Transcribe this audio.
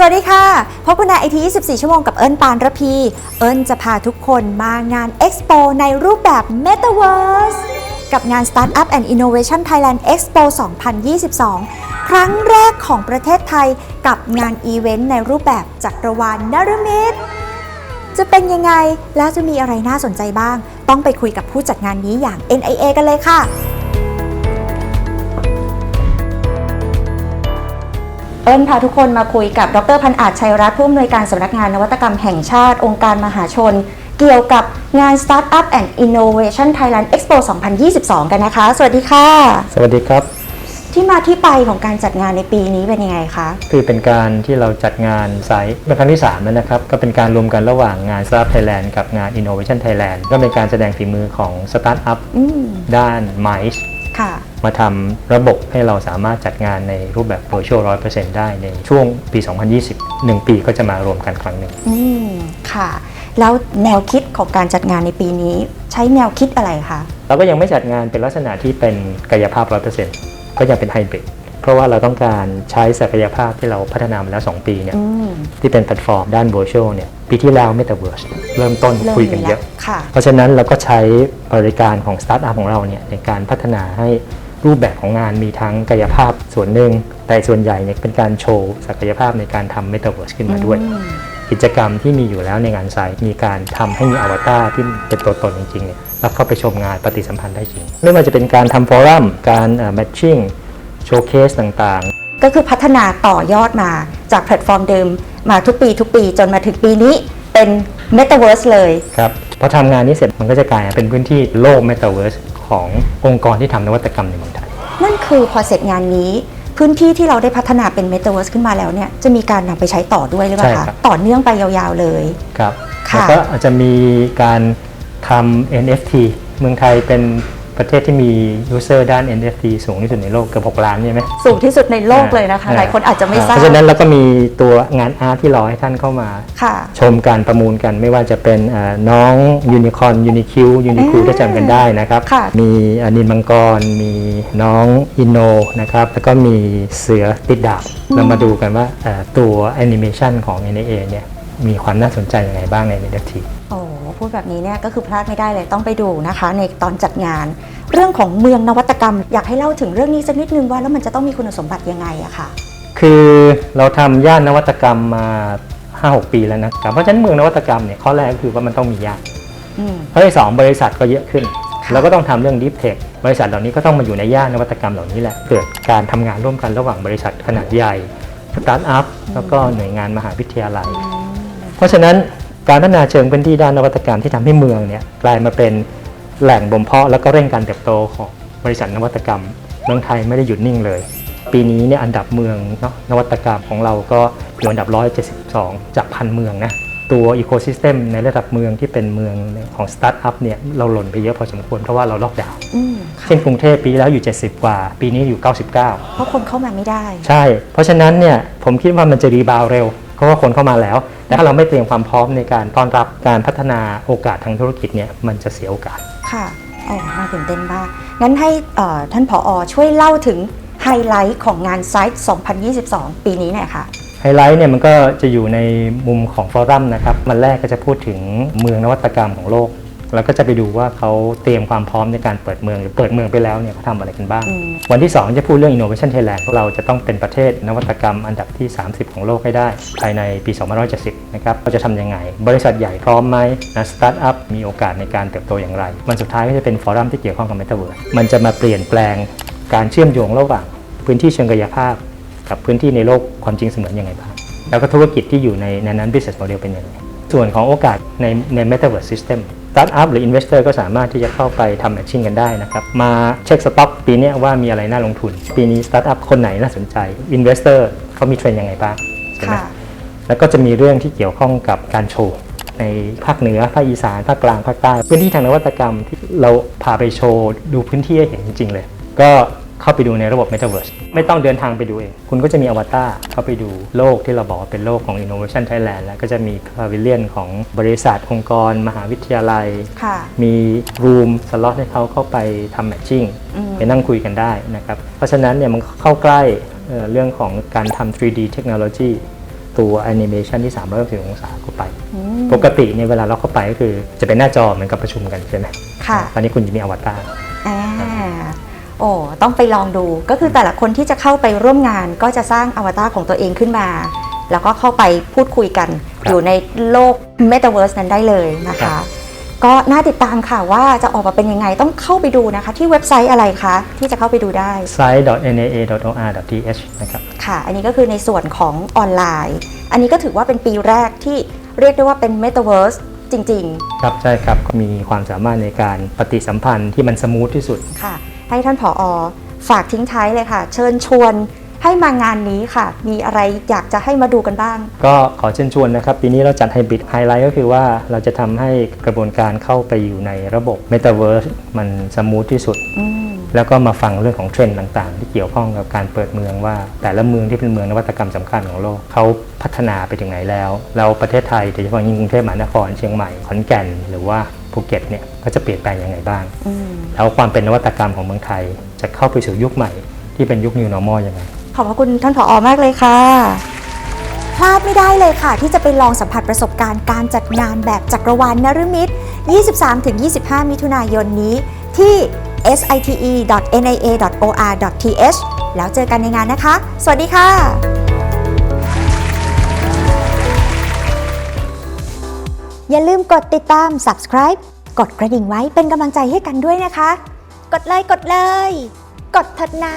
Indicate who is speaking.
Speaker 1: สวัสดีค่ะ พบกันในไอที24 ชั่วโมงกับเอิญปานระพี เอิญจะพาทุกคนมางาน Expo ในรูปแบบ Metaverse กับงาน Startup and Innovation Thailand Expo 2022 ครั้งแรกของประเทศไทยกับงานอีเวนต์ในรูปแบบจักรวาลนารมิตจะเป็นยังไงแล้วจะมีอะไรน่าสนใจบ้าง ต้องไปคุยกับผู้จัดงานนี้อย่าง NIA กันเลยค่ะ เอิญพาทุกคนมาคุยกับดรพันอาจชัยรัตน์ผู้อำนวยการสำนักงานนวัตกรรมแห่งชาติองค์การมหาชน เกี่ยวกับงาน Startup and Innovation Thailand Expo 2022 กันนะคะ สวัสดีค่ะ
Speaker 2: สวัสดีครับ
Speaker 1: ที่มาที่ไปของการจัดงานในปีนี้เป็นยังไงคะ
Speaker 2: คือเป็นการที่เราจัดงานไซต์เป็นครั้งที่3แล้วนะครับ ก็เป็นการรวมกันระหว่างงาน Startup Thailand กับงาน Innovation Thailand ก็เป็นการแสดงฝีมือของสตาร์ทอัพ
Speaker 1: อืม
Speaker 2: ด้าน MICE
Speaker 1: ค่ะ
Speaker 2: มาทำระบบให้เราสามารถจัดงานในรูปแบบ virtual 100%ได้ในช่วงปี 2020 1 ปีก็จะมารวมกันครั้งหนึ่ง
Speaker 1: อืมค่ะ แล้วแนวคิดของการจัดงานในปีนี้ ใช้แนวคิดอะไรคะ
Speaker 2: เราก็ยังไม่จัดงานเป็นลักษณะที่เป็นกายภาพ 100%ก็ยังเป็นไฮบริดเพราะว่าเราต้องการใช้ศักยภาพที่เราพัฒนามาแล้ว 2 ปีเนี่ย
Speaker 1: อืม
Speaker 2: ที่เป็นแพลตฟอร์มด้าน virtual เนี่ยปีที่แล้ว Metaverse เริ่มต้น
Speaker 1: เริ่ม
Speaker 2: คุยกัน
Speaker 1: มี
Speaker 2: เย
Speaker 1: แล้ว
Speaker 2: อะ
Speaker 1: ค่ะ
Speaker 2: เพราะฉะนั้นเราก็ใช้บริการของสตาร์ทอัพของเราเนี่ยในการพัฒนาให้ รูปแบบของงานมีทั้งกายภาพส่วนหนึ่ง แต่ส่วนใหญ่เนี่ยเป็นการโชว์ศักยภาพในการทำ Metaverse ขึ้นมาด้วย
Speaker 1: อืม
Speaker 2: กิจกรรมที่มีอยู่แล้วในงานไซต์มีการทำให้มีอวตารที่เป็นตัวตนจริงๆเนี่ยแล้วเข้าไปชมงานปฏิสัมพันธ์ได้จริง ไม่ว่าจะเป็นการทำฟอรัมการแมทชิ่งโชว์เคสต่างๆ
Speaker 1: ก็คือพัฒนาต่อยอดมาจากแพลตฟอร์มเดิมมาทุกปีทุกปีจนมาถึงปีนี้เป็น Metaverse เลย
Speaker 2: ครับ พอทำงานนี้เสร็จมันก็จะกลายเป็นพื้นที่โลก Metaverse ขององค์กรที่ทำนวัตกรรมในเมืองไทย
Speaker 1: นั่นคือพอเสร็จงานนี้พื้นที่ที่เราได้พัฒนาเป็น Metaverse ขึ้นมาแล้วเนี่ยจะมีการนำไปใช้ต่อด้วยหรือเปล่า
Speaker 2: ใช่
Speaker 1: คะ
Speaker 2: ครับ
Speaker 1: ต่อเนื่องไปยาวๆเลย
Speaker 2: ครับ
Speaker 1: ค่ะ
Speaker 2: แล้วก็อาจจะมีการทำ NFT เมืองไทยเป็น ประเทศที่มี user ด้าน NFT สูงที่สุดในโลกเกือบ6ล้านใช่ไหม
Speaker 1: สูงที่สุดในโลกเลยนะคะ
Speaker 2: อ่
Speaker 1: หลายคนอาจจะไม่ทราบ
Speaker 2: เพราะฉะนั้นเราก็มีตัวงานอาร์ตที่รอให้ท่านเข้ามา
Speaker 1: ค่ะ
Speaker 2: ชมการประมูลกันไม่ว่าจะเป็นเอ่อน้องยูนิคอนยูนิคิวยูนิคู
Speaker 1: อ่า
Speaker 2: ถ้าจำกันได้นะครับ
Speaker 1: ค่ะ
Speaker 2: มีเอ่อนินมังกร มีน้องอินโนนะครับ แล้วก็มีเสือติดดาบเรามาดูกันว่าเอ่อตัวแอนิเมชันของ NA เนี่ยมีความน่าสนใจยังไงบ้างใน NFT
Speaker 1: โอ้พูดแบบนี้เนี่ยก็คือพลาดไม่ได้เลยต้องไปดูนะคะ ในตอนจัดงาน เรื่องของเมืองนวัตกรรม อยากให้เล่าถึงเรื่องนี้สักนิดนึงว่าแล้วมันจะต้องมีคุณสมบัติยังไงอะค่ะ
Speaker 2: คือเราทำย่านนวัตกรรมมา 5-6 ปีแล้วนะครับเพราะฉะนั้นเมืองนวัตกรรมเนี่ยข้อแรกก็คือว่ามันต้องมีย่าน
Speaker 1: อืม
Speaker 2: ข้อที่สองบริษัทก็เยอะขึ้น
Speaker 1: ค่ะ
Speaker 2: เราก็ต้องทำเรื่อง Deep Tech บริษัทเหล่านี้ก็ต้องมาอยู่ในย่านนวัตกรรมเหล่านี้แหละ เกิดการทำงานร่วมกันระหว่างบริษัทขนาดใหญ่สตาร์ทอัพแล้วก็หน่วยงานมหาวิทยาลัย เพราะฉะนั้น การพัฒนาเชิงพื้นที่ด้านนวัตกรรมที่ทำให้เมืองเนี่ยกลายมาเป็นแหล่งบ่มเพาะแล้วก็เร่งการเติบโตของบริษัทนวัตกรรม เมืองไทยไม่ได้หยุดนิ่งเลย ปีนี้เนี่ยอันดับเมืองเนาะนวัตกรรมของเราก็อยู่อันดับ 172 จากพันเมืองนะตัวอีโคซิสเต็มในระดับเมืองที่เป็นเมืองของสตาร์ทอัพเนี่ยเราหล่นไปเยอะพอสมควรเพราะว่าเราล็อกดาวน์
Speaker 1: อืมค่ะ
Speaker 2: เช่นกรุงเทพปีแล้วอยู่ 70 กว่า ปีนี้อยู่ 99
Speaker 1: เพราะคนเข้ามาไม่ได้
Speaker 2: ใช่ เพราะฉะนั้นเนี่ยผมคิดว่ามันจะรีบาวด์เร็ว เพราะว่าคนเข้ามาแล้ว แต่ถ้าเราไม่เตรียมความพร้อมในการต้อนรับการพัฒนาโอกาสทางธุรกิจเนี่ยมันจะเสียโอกาส
Speaker 1: ค่ะโอ้น่าตื่นเต้นมาก งั้นให้เอ่อท่านผออช่วยเล่าถึงไฮไลท์ของงานไซต์ 2022 ปีนี้หน่อยค่ะ
Speaker 2: ไฮไลท์เนี่ยมันก็จะอยู่ในมุมของฟอรัมนะครับ มันแรกก็จะพูดถึงเมืองนวัตกรรมของโลก แล้วก็จะไปดูว่าเขาเตรียมความพร้อมในการเปิดเมืองหรือเปิดเมืองไปแล้วเนี่ยเขาทำอะไรกันบ้าง
Speaker 1: อืม
Speaker 2: วันที่ 2 จะพูดเรื่อง Innovation Thailand เราจะต้องเป็นประเทศนวัตกรรมอันดับที่ 30 ของโลกให้ได้ ภายในปี 2570 นะครับเราจะทำยังไง บริษัทใหญ่พร้อมไหมนะสตาร์ทอัพมีโอกาสในการเติบโตอย่างไรวันสุดท้ายก็จะเป็นฟอรัมที่เกี่ยวข้องกับ Metaverse มันจะมาเปลี่ยนแปลงการเชื่อมโยงระหว่างพื้นที่เชิงกายภาพ กับพื้นที่ในโลกความจริงเสมือนยังไงบ้างแล้วก็ธุรกิจที่อยู่ในในนั้น business model เป็นยังไงส่วนของโอกาสในใน metaverse system startup หรือ investor ก็สามารถที่จะเข้าไปทำ matching กันได้นะครับ มาเช็คสต็อกปีเนี้ยว่ามีอะไรน่าลงทุน ปีนี้ startup คนไหนน่าสนใจ investor เขามีเทรนด์ยังไงบ้างใช่ไหม
Speaker 1: ค่ะ
Speaker 2: แล้วก็จะมีเรื่องที่เกี่ยวข้องกับการโชว์ในภาคเหนือภาคอีสานภาคกลางภาคใต้พื้นที่ทางนวัตกรรมที่เราพาไปโชว์ดูพื้นที่ให้เห็นจริงๆเลย ก็ เข้าไปดูในระบบ Metaverse ไม่ต้องเดินทางไปดูเอง คุณก็จะมีอวตารเข้าไปดูโลกที่เราบอกว่าเป็นโลกของ Innovation Thailand แล้วก็จะมี Pavilion ของบริษัทองค์กร มหาวิทยาลัย
Speaker 1: ค่ะ
Speaker 2: มีรูมสล็อตให้เขาเข้าไปทำแมทชิ่ง
Speaker 1: อืม
Speaker 2: ไปนั่งคุยกันได้นะครับ เพราะฉะนั้นเนี่ยมันเข้าใกล้เอ่อเรื่องของการทำ 3D Technology ตัวแอนิเมชันที่360องศาเข้าไป
Speaker 1: อืม
Speaker 2: ปกติเนี่ยเวลาเราเข้าไปก็คือจะเป็นหน้าจอเหมือนกับประชุมกันใช่ไหม
Speaker 1: ค่ะ
Speaker 2: ตอนนี้คุณจะมีอวตาร
Speaker 1: อ่า โอ้ต้องไปลองดูก็คือแต่ละคนที่จะเข้าไปร่วมงานก็จะสร้างอวตารของตัวเองขึ้นมา แล้วก็เข้าไปพูดคุยกันอยู่ในโลก Metaverse นั้นได้เลยนะคะ ก็น่าติดตามค่ะว่าจะออกมาเป็นยังไงต้องเข้าไปดูนะคะ ที่เว็บไซต์อะไรคะ ที่จะเข้าไปดูได้
Speaker 2: site.naa.or.th นะครับ
Speaker 1: ค่ะ อันนี้ก็คือในส่วนของออนไลน์ อันนี้ก็ถือว่าเป็นปีแรกที่เรียกได้ว่าเป็น Metaverse จริง ๆ
Speaker 2: ครับใช่ครับมีความสามารถในการปฏิสัมพันธ์ที่มันสมูทที่สุด
Speaker 1: ค่ะ ให้ท่านผออฝากทิ้งท้ายเลยค่ะ เชิญชวนให้มางานนี้ค่ะ มีอะไรอยากจะให้มาดูกันบ้าง
Speaker 2: ก็ขอเชิญชวนนะครับ ปีนี้เราจัดไฮบริดไฮไลท์ก็คือว่าเราจะทำให้กระบวนการเข้าไปอยู่ในระบบ Metaverse มันสมูทที่สุด
Speaker 1: อืม
Speaker 2: แล้วก็มาฟังเรื่องของเทรนด์ต่างๆ ที่เกี่ยวข้องกับการเปิดเมืองว่า แต่ละเมืองที่เป็นเมืองนวัตกรรมสำคัญของโลกเขาพัฒนาไปถึงไหนแล้วแล้วประเทศไทยโดยเฉพาะยิ่งกรุงเทพมหานครเชียงใหม่ขอนแก่นหรือว่าภูเก็ตเนี่ยก็จะเปลี่ยนแปลงยังไงบ้าง
Speaker 1: อืม
Speaker 2: แล้วความเป็นนวัตกรรมของเมืองไทย จะเข้าไปสู่ยุคใหม่ ที่เป็นยุค New Normal ยังไง
Speaker 1: ขอบพระคุณท่านผออมากเลยค่ะ พลาดไม่ได้เลยค่ะ ที่จะไปลองสัมผัสประสบการณ์การจัดงานแบบจักรวาลนฤมิต23-25 มิถุนายนนี้ที่ site.nia.or.th แล้วเจอกันในงานนะคะ สวัสดีค่ะ อย่าลืมกดติดตาม subscribe กดกระดิ่งไว้เป็นกำลังใจให้กันด้วยนะคะ กดเลยกดเลย กดเถิดนะ